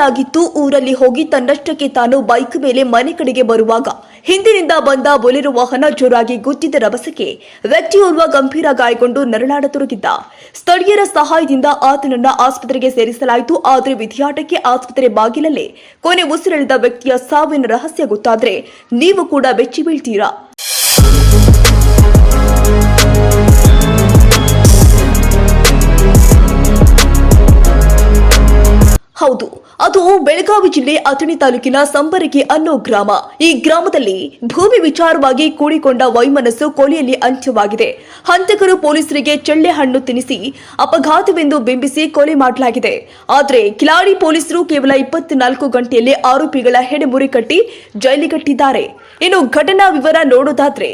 ರಾತ್ರಿಯಾಗಿತ್ತು ಊರಲ್ಲಿ ಹೋಗಿ ತನ್ನಷ್ಟಕ್ಕೆ ತಾನು ಬೈಕ್ ಮೇಲೆ ಮನೆ ಕಡೆಗೆ ಬರುವಾಗ ಹಿಂದಿನಿಂದ ಬಂದ ಬೊಲೆರೋ ವಾಹನ ಜೋರಾಗಿ ಗುದ್ದಿದ ರಭಸಕ್ಕೆ ವ್ಯಕ್ತಿಯೋರ್ವ ಗಂಭೀರ ಗಾಯಗೊಂಡು ನರಳಾಡತೊಡಗಿದ್ದ ಸ್ಥಳೀಯರ ಸಹಾಯದಿಂದ ಆತನನ್ನ ಆಸ್ಪತ್ರೆಗೆ ಸೇರಿಸಲಾಯಿತು. ಆದರೆ ವಿಧಿಯಾಟಕ್ಕೆ ಆಸ್ಪತ್ರೆ ಬಾಗಿಲಲ್ಲೇ ಕೊನೆ ಉಸಿರೆಳೆದ ವ್ಯಕ್ತಿಯ ಸಾವಿನ ರಹಸ್ಯ ಗೊತ್ತಾದ್ರೆ ನೀವು ಕೂಡ ಬೆಚ್ಚಿ ಬೀಳ್ತೀರಾ? ಅದು ಬೆಳಗಾವಿ ಜಿಲ್ಲೆ ಅಥಣಿ ತಾಲೂಕಿನ ಸಂಬರಗಿ ಅನ್ನೋ ಗ್ರಾಮ. ಈ ಗ್ರಾಮದಲ್ಲಿ ಭೂಮಿ ವಿಚಾರವಾಗಿ ಕೂಡಿಕೊಂಡ ವೈಮನಸ್ಸು ಕೊಲೆಯಲ್ಲಿ ಅಂತ್ಯವಾಗಿದೆ. ಹಂತಕರು ಪೊಲೀಸರಿಗೆ ಚೆಳ್ಳೆ ಹಣ್ಣು ತಿನ್ನಿಸಿ ಅಪಘಾತವೆಂದು ಬಿಂಬಿಸಿ ಕೊಲೆ ಮಾಡಲಾಗಿದೆ. ಆದರೆ ಕಿಲಾಡಿ ಪೊಲೀಸರು ಕೇವಲ ಇಪ್ಪತ್ನಾಲ್ಕು ಗಂಟೆಯಲ್ಲಿ ಆರೋಪಿಗಳ ಹೆಡೆಮುರಿ ಕಟ್ಟಿ ಜೈಲಿಗಟ್ಟಿದ್ದಾರೆ. ಇನ್ನು ಘಟನಾ ವಿವರ ನೋಡೋದಾದ್ರೆ,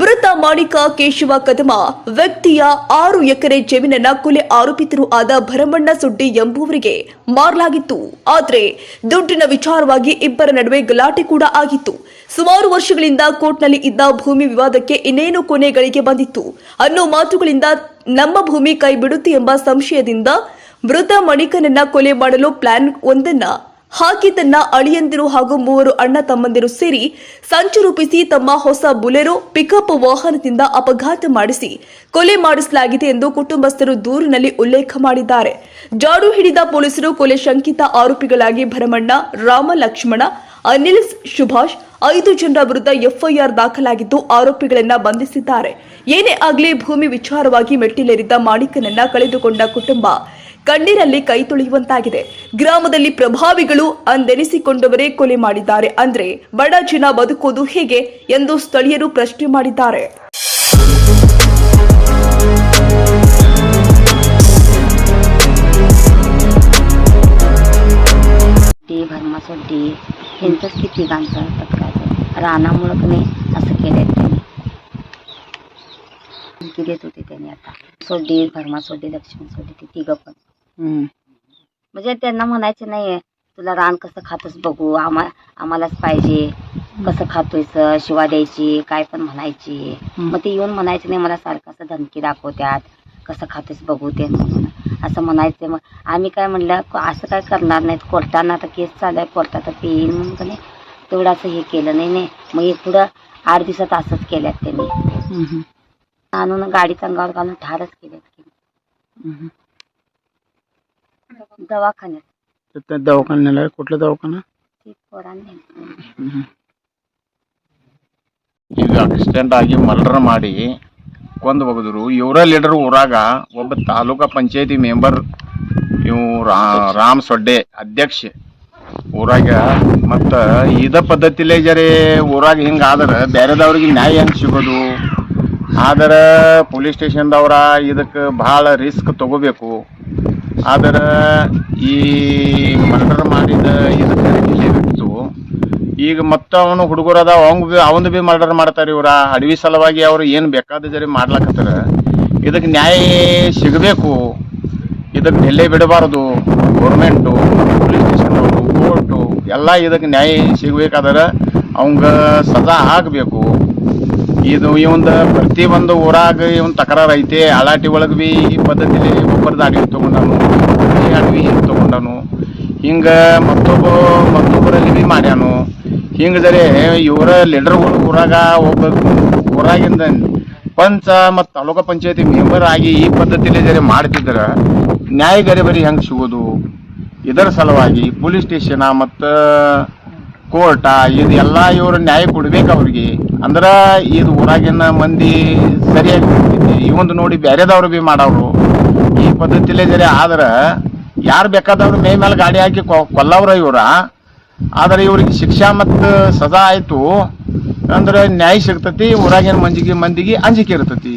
ಮೃತ ಮಾಣಿಕ ಕೇಶವ ಕದಮ ವ್ಯಕ್ತಿಯ ಆರು ಎಕರೆ ಜಮೀನನ್ನ ಕೊಲೆ ಆರೋಪಿತರು ಆದ ಭರಮಣ್ಣ ಸುಡ್ಡಿ ಎಂಬುವರಿಗೆ ಮಾರಲಾಗಿತ್ತು. ಆದ್ರೆ ದುಡ್ಡಿನ ವಿಚಾರವಾಗಿ ಇಬ್ಬರ ನಡುವೆ ಗಲಾಟೆ ಕೂಡ ಆಗಿತ್ತು. ಸುಮಾರು ವರ್ಷಗಳಿಂದ ಕೋರ್ಟ್ನಲ್ಲಿ ಇದ್ದ ಭೂಮಿ ವಿವಾದಕ್ಕೆ ಇನ್ನೇನು ಕೊನೆಗಳಿಗೆ ಬಂದಿತ್ತು. ಅನ್ನೋ ಮಾತುಗಳಿಂದ ನಮ್ಮ ಭೂಮಿ ಕೈ ಬಿಡುತ್ತೆ ಎಂಬ ಸಂಶಯದಿಂದ ಮೃತ ಮಣಿಕನನ್ನ ಕೊಲೆ ಮಾಡಲು ಪ್ಲಾನ್ ಒಂದನ್ನ ಹಾಕಿ ತನ್ನ ಅಳಿಯಂದಿರು ಹಾಗೂ ಮೂವರು ಅಣ್ಣ ತಮ್ಮಂದಿರು ಸೇರಿ ಸಂಚು ರೂಪಿಸಿ ತಮ್ಮ ಹೊಸ ಬುಲೆರೋ ಪಿಕಪ್ ವಾಹನದಿಂದ ಅಪಘಾತ ಮಾಡಿಸಿ ಕೊಲೆ ಮಾಡಿಸಲಾಗಿದೆ ಎಂದು ಕುಟುಂಬಸ್ಥರು ದೂರಿನಲ್ಲಿ ಉಲ್ಲೇಖ ಮಾಡಿದ್ದಾರೆ. ಜಾಡು ಹಿಡಿದ ಪೊಲೀಸರು ಕೊಲೆ ಶಂಕಿತ ಆರೋಪಿಗಳಾಗಿ ಭರಮಣ್ಣ ರಾಮ ಲಕ್ಷ್ಮಣ ಅನಿಲ್ ಸುಭಾಷ್ ಐದು ಜನರ ವಿರುದ್ಧ ಎಫ್ಐಆರ್ ದಾಖಲಾಗಿದ್ದು ಆರೋಪಿಗಳನ್ನ ಬಂಧಿಸಿದ್ದಾರೆ. ಏನೇ ಆಗಲಿ ಭೂಮಿ ವಿಚಾರವಾಗಿ ಮೆಟ್ಟಿಲೇರಿದ್ದ ಮಾಣಿಕನನ್ನ ಕಳೆದುಕೊಂಡ ಕುಟುಂಬ ಕಣ್ಣೀರಲ್ಲಿ ಕೈ ತೊಳೆಯುವಂತಾಗಿದೆ ಗ್ರಾಮದಲ್ಲಿ ಪ್ರಭಾವಿಗಳು ಅಂದೆನಿಸಿಕೊಂಡವರೇ ಕೊಲೆ ಮಾಡಿದ್ದಾರೆ ಅಂದ್ರೆ ಬಡ ಜನ ಬದುಕೋದು ಹೇಗೆ ಎಂದು ಸ್ಥಳೀಯರು ಪ್ರಶ್ನೆ ಮಾಡಿದ್ದಾರೆ ती भरमासोड्डी यांचंच किती गाणचं पत्काचं रानामुळं की नाही असं केलंय त्यांनी धमकी देत होते त्यांनी आता सोड्डी भरमासोड्डी लक्ष्मण सोड्डी ती तिघं पण म्हणजे त्यांना म्हणायचं नाही तुला रान कसं खातोस बघू आम्हा आम्हालाच पाहिजे. कसं खातोयस शिवा द्यायची काय पण म्हणायची. मग ते येऊन म्हणायचं नाही मला सारखं असं धमकी दाखवत्यात. कसं खातोस बघू ते म्हणून. असं म्हणायचं. मग आम्ही काय म्हणलं असं काय करणार नाहीत? कोर्टानं आता केस चालू आहे कोर्टात येईल म्हणून का नाही? तेवढं असं हे केलं नाही नाही. मग हे पुढं आठ दिवसात असंच केल्यात त्यांनी. आणून गाडीत अंगावर घालून ठारच केल्यात की दवाखान्यात त्या दवाखान्याला आहे कुठला दवाखाना ती पोरांनी ಈಗ ಆಕ್ಸಿಡೆಂಟ್ ಆಗಿ ಮರ್ಡರ್ ಮಾಡಿ ಕೊಂದು ಹೋಗಿದ್ರು ಇವರ ಲೀಡರ್ ಊರಾಗ ಒಬ್ಬ ತಾಲೂಕಾ ಪಂಚಾಯತಿ ಮೆಂಬರ್ ಇವು ರಾಮ್ ಸೊಡ್ಡೆ ಅಧ್ಯಕ್ಷ ಊರಾಗ ಮತ್ತ ಇದ ಪದ್ಧತಿಲೇ ಜರಿ ಊರಾಗ ಹಿಂಗ ಆದ್ರ ಬೇರೆದವ್ರಿಗೆ ನ್ಯಾಯ ಹೆಂಗ್ ಸಿಗೋದು ಆದ್ರ ಪೊಲೀಸ್ ಸ್ಟೇಷನ್ದವ್ರ ಇದಕ್ಕೆ ಭಾಳ ರಿಸ್ಕ್ ತಗೋಬೇಕು ಆದ್ರ ಈ ಮರ್ಡರ್ ಮಾಡಿದ ಇದಕ್ಕೆ ಬಿತ್ತು ಈಗ ಮತ್ತೆ ಅವನು ಹುಡುಗರು ಅದಾವ, ಅವಂಗ ಬಿ ಅವನು ಬಿ ಮರ್ಡರ್ ಮಾಡ್ತಾರೆ ಇವ್ರ. ಅಡವಿ ಸಲುವಾಗಿ ಅವ್ರು ಏನು ಬೇಕಾದ ಜರಿ ಮಾಡ್ಲಾಕತ್ತಾರ. ಇದಕ್ಕೆ ನ್ಯಾಯ ಸಿಗಬೇಕು. ಇದಕ್ಕೆ ಡೆಲ್ಲೇ ಬಿಡಬಾರದು. ಗೌರ್ಮೆಂಟು, ಪೊಲೀಸ್ ಸ್ಟೇಷನ್ನವರು ಕೋರ್ಟು, ಎಲ್ಲ ಇದಕ್ಕೆ ನ್ಯಾಯ ಸಿಗ್ಬೇಕಾದ್ರೆ ಅವಂಗ ಸದಾ ಆಗಬೇಕು. ಇದು ಇವಂದು ಪ್ರತಿ ಒಂದು ಊರಾಗ ಇವನ್ ತಕರಾರು ಐತೆ. ಅಲಾಟಿ ಒಳಗೆ ಭೀ ಈ ಪದ್ಧತಿಲಿ ಒಬ್ಬರದ ಅಡವಿ ತೊಗೊಂಡನು, ಈ ಅಡವಿ ಹಿಂಗೆ ತೊಗೊಂಡಾನು, ಹಿಂಗೆ ಮತ್ತೊಬ್ಬ, ಮತ್ತೊಬ್ಬರಲ್ಲಿ ಬಿ ಮಾಡ್ಯಾನು. ಹಿಂಗೆ ಜರೆ ಇವರ ಲೀಡರ್ಗಳು ಊರಾಗ ಒಬ್ಬ ಊರಾಗಿಂದ ಪಂಚ ಮತ್ತು ತಾಲೂಕಾ ಪಂಚಾಯತಿ ಮೆಂಬರ್ ಆಗಿ ಈ ಪದ್ಧತಿಲಿ ಜರೆ ಮಾಡ್ತಿದ್ರೆ, ನ್ಯಾಯ ಗರಿಬರಿ ಹೆಂಗೆ ಸಿಗೋದು? ಇದರ ಸಲುವಾಗಿ ಪೊಲೀಸ್ ಸ್ಟೇಷನ ಮತ್ತು ಕೋರ್ಟ, ಇದು ಎಲ್ಲ ಇವರು ನ್ಯಾಯ ಕೊಡ್ಬೇಕು ಅವ್ರಿಗೆ. ಅಂದ್ರೆ ಇದು ಊರಾಗಿನ ಮಂದಿ ಸರಿಯಾಗಿ ಹೋಗ್ತೈತಿ ಇವಂದು ನೋಡಿ ಬೇರೆದವ್ರು ಬಿ ಮಾಡವ್ರು. ಈ ಪದ್ಧತಿಲೇ ಜರೆ ಆದ್ರೆ ಯಾರು ಬೇಕಾದವ್ರು ಮೇ ಮೇಲೆ ಗಾಡಿ ಹಾಕಿ ಕೊಲ್ಲವ್ರ ಇವರ. ಆದ್ರೆ ಇವ್ರಿಗೆ ಶಿಕ್ಷಾ ಮತ್ತು ಸದಾ ಆಯಿತು. ಅಂದ್ರೆ ನ್ಯಾಯ ಸಿಗ್ತತಿ, ಊರಾಗಿನ ಮಂದಿಗೆ ಮಂದಿಗೆ ಅಂಜಿಕೆ ಇರ್ತತಿ.